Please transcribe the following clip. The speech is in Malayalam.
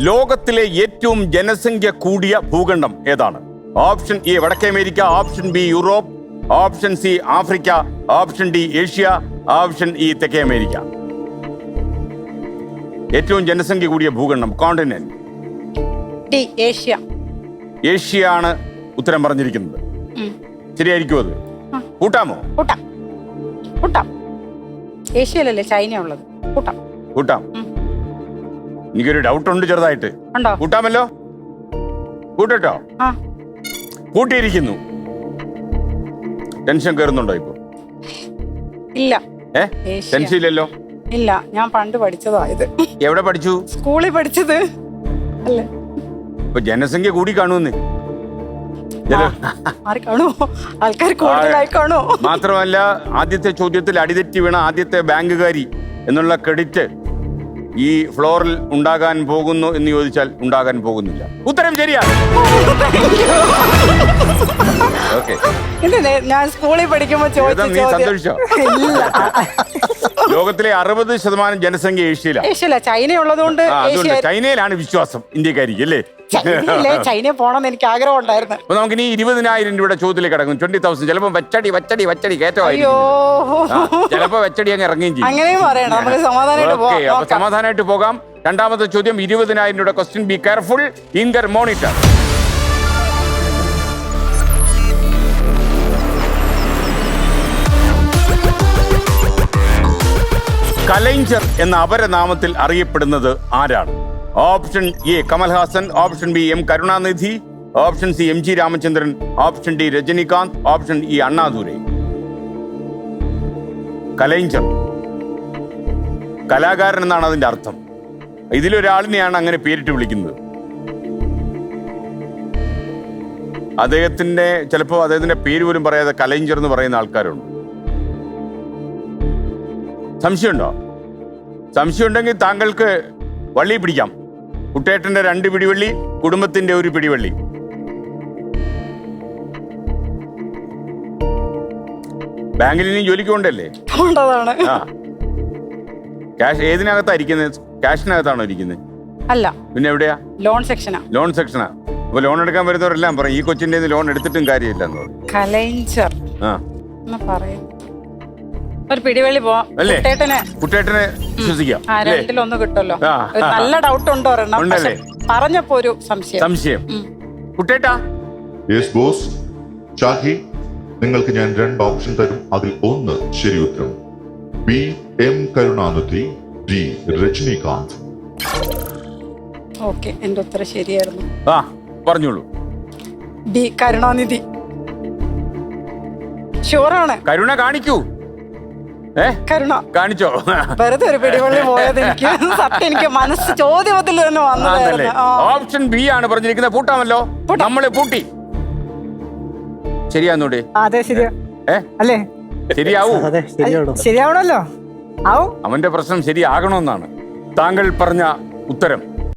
ലോകത്തിലെ ഏറ്റവും ജനസംഖ്യ കൂടിയ ഭൂഖണ്ഡം ഏതാണ്? ഓപ്ഷൻ എ വടക്കേ America option B Europe option C Africa option D Asia option E തെക്കേ അമേരിക്ക. ഏറ്റവും ജനസംഖ്യ കൂടിയ ഭൂഖണ്ഡം കോണ്ടിനെന്റ് ഡി ഏഷ്യ. ഏഷ്യ ആണ് ഉത്തരം പറഞ്ഞിരിക്കുന്നത്. ശരിയായിരിക്കും അത്. കൂട്ടാമോ? കൂട്ടാം. കൂട്ടാം. ഏഷ്യയിലല്ലേ ചൈന ഉള്ളത് കൂട്ടാം. കൂട്ടാം. എനിക്കൊരു ഡൗട്ട് ഉണ്ട് ചെറുതായിട്ട്. ഉണ്ടോ? കൂട്ടാമല്ലോ? കൂട്ടട്ടോ? ആ. കൂട്ടിയിരിക്കുന്നു. ടെൻഷൻ കയറുന്നുണ്ടോ ഇപ്പൊ? ഇല്ല. ഏ? ഏഷ്യ. ടെൻഷൻ ഇല്ലല്ലോ? ഇല്ല. ഞാൻ പണ്ട് പഠിച്ചതാ ഇത്. എവിടെ പഠിച്ചു? സ്കൂളിൽ പഠിച്ചത്. അല്ലേ? ഇപ്പൊ ജനസംഖ്യ കൂടി കാണുമെന്ന്. ആര് ആൾക്കാർ കൂടുതലായി മാത്രമല്ല ആദ്യത്തെ ചോദ്യത്തിൽ അടിതെറ്റി വീണ ആദ്യത്തെ ബാങ്കുകാരി എന്നുള്ള ക്രെഡിറ്റ് ഈ ഫ്ലോറിൽ ഉണ്ടാകാൻ പോകുന്നു എന്ന് ചോദിച്ചാൽ ഉണ്ടാകാൻ പോകുന്നില്ല. ഉത്തരം ശരിയാണ്. ഓക്കെ ഞാൻ സ്കൂളിൽ പഠിക്കുമ്പോൾ നീ സന്തോഷിച്ചോ? ലോകത്തിലെ അറുപത് ശതമാനം ജനസംഖ്യ ഏഷ്യയിലാണ്. ഏഷ്യയിലാണ് ചൈന ഉള്ളതുകൊണ്ട് ആ, അതുകൊണ്ട് ചൈനയിലാണ് വിശ്വാസം ഇന്ത്യക്കാരിക്ക് അല്ലേ? ചൈനയില്ലേ ചൈനയിൽ എന്ന് എനിക്ക് ആഗ്രഹം ഉണ്ടായിരുന്നു അപ്പൊ നമുക്ക് ഇനി ഇരുപതിനായിരം രൂപയുടെ ചോദ്യത്തിൽ കിടക്കും ട്വന്റി തൗസൻഡ് ചിലപ്പോ വെച്ചടി വച്ചടി വച്ചടി അയ്യോ. കയറ്റമായിരിക്കും ചിലപ്പോ വെച്ചടി അങ്ങ് ഇറങ്ങുകയും ചെയ്യും. അങ്ങനെയും പറയണം. നമുക്ക് സമാധാനമായിട്ട് പോകാം. പോവാം അപ്പൊ നോക്കാം. സമാധാനമായിട്ട് പോകാം. രണ്ടാമത്തെ ചോദ്യം ഇരുപതിനായിരം രൂപയുടെ ക്വസ്റ്റ്യൻ ബി കെയർഫുൾ ഇൻകർ മോണിറ്റർ കലൈഞ്ചർ എന്ന അപരനാമത്തിൽ അറിയപ്പെടുന്നത് ആരാണ്? Option A Kamal Haasan option B M Karunanidhi option C M G Ramachandran option D Rajinikanth option E Annadurai Kalaignar കലാകാരൻ എന്നാണ് അതിന്റെ അർത്ഥം. ഇതിലൊരാളിനെയാണ് അങ്ങനെ പേരിട്ട് വിളിക്കുന്നത്. അദ്ദേഹത്തിന്റെ ചിലപ്പോൾ അദ്ദേഹത്തിന്റെ പേര് പോലും പറയാതെ കലൈഞ്ചർ എന്ന് പറയുന്ന ആൾക്കാരുണ്ട്. സംശയമുണ്ടോ? സംശയമുണ്ടെങ്കിൽ താങ്കൾക്ക് വള്ളി പിടിക്കാം. കുട്ടേട്ടന്റെ രണ്ട് പിടിവള്ളി കുടുംബത്തിന്റെ ഒരു പിടിവള്ളി. ബാങ്കിൽ ഇനി ജോലിക്ക് കൊണ്ടല്ലേ ആ. ക്യാഷ് ഏതിനകത്താ ഇരിക്കുന്നത് ക്യാഷിനകത്താണോ ഇരിക്കുന്നത് അല്ല. പിന്നെ എവിടെയാ? ലോൺ സെക്ഷനാ. ലോൺ സെക്ഷനാ. അപ്പൊ ലോൺ എടുക്കാൻ വരുന്നവരെല്ലാം പറയും ഈ കൊച്ചിന്റെ ലോൺ എടുത്തിട്ടും കാര്യമില്ല എന്ന് പറയും കലൈഞ്ചർ ആ. എന്ന് പറയും. ഒരു പിടിവള്ളി പോവാം. അല്ലേ? കുട്ടേട്ടന്. കുട്ടേട്ടനെ വിശ്വസിക്കാം ആ അല്ലേ? രണ്ടിലൊന്ന് കിട്ടുമല്ലോ. ആ. ഒരു നല്ല ഡൗട്ട് ഉണ്ടോ ഒരെണ്ണം പക്ഷെ ഉണ്ടല്ലേ? പറഞ്ഞപ്പോ ഒരു സംശയം. സംശയം. ഉം. കുട്ടേട്ടാ? യെസ് ബോസ് ഷാഹി നിങ്ങൾക്ക് ഞാൻ രണ്ട് ഓപ്ഷൻ തരും. അതിൽ ഒന്ന് ശരി ഉത്തരം B M Karunanidhi. D Rajinikanth. Okay എന്റെ ഉത്തരം ശരിയായിരുന്നു. ആ പറഞ്ഞോളൂ. ഡി കരുണാനിധി. ഷുവറാണ് കരുണ കാണിക്കൂ. കരുണ. കാണിച്ചോ? വെറുതെ ഒരു പിടിവള്ളി പോയത് എനിക്ക്. സത്യം എനിക്ക് മനസ്സ് ചോദ്യത്തിൽ തന്നെ വന്നതല്ലേ ഓപ്ഷൻ ബി ആണ് പറഞ്ഞിരിക്കുന്നത്. പൂട്ടാമല്ലോ. നമ്മളെ പൂട്ടി. ശരിയാന്നൂടെ? അതെ ശരിയാ. അല്ലേ? ശരിയാവൂ. ശരിയാവണല്ലോ ആവും അവന്റെ പ്രശ്നം ശരിയാകണമെന്നാണ് താങ്കൾ പറഞ്ഞ ഉത്തരം.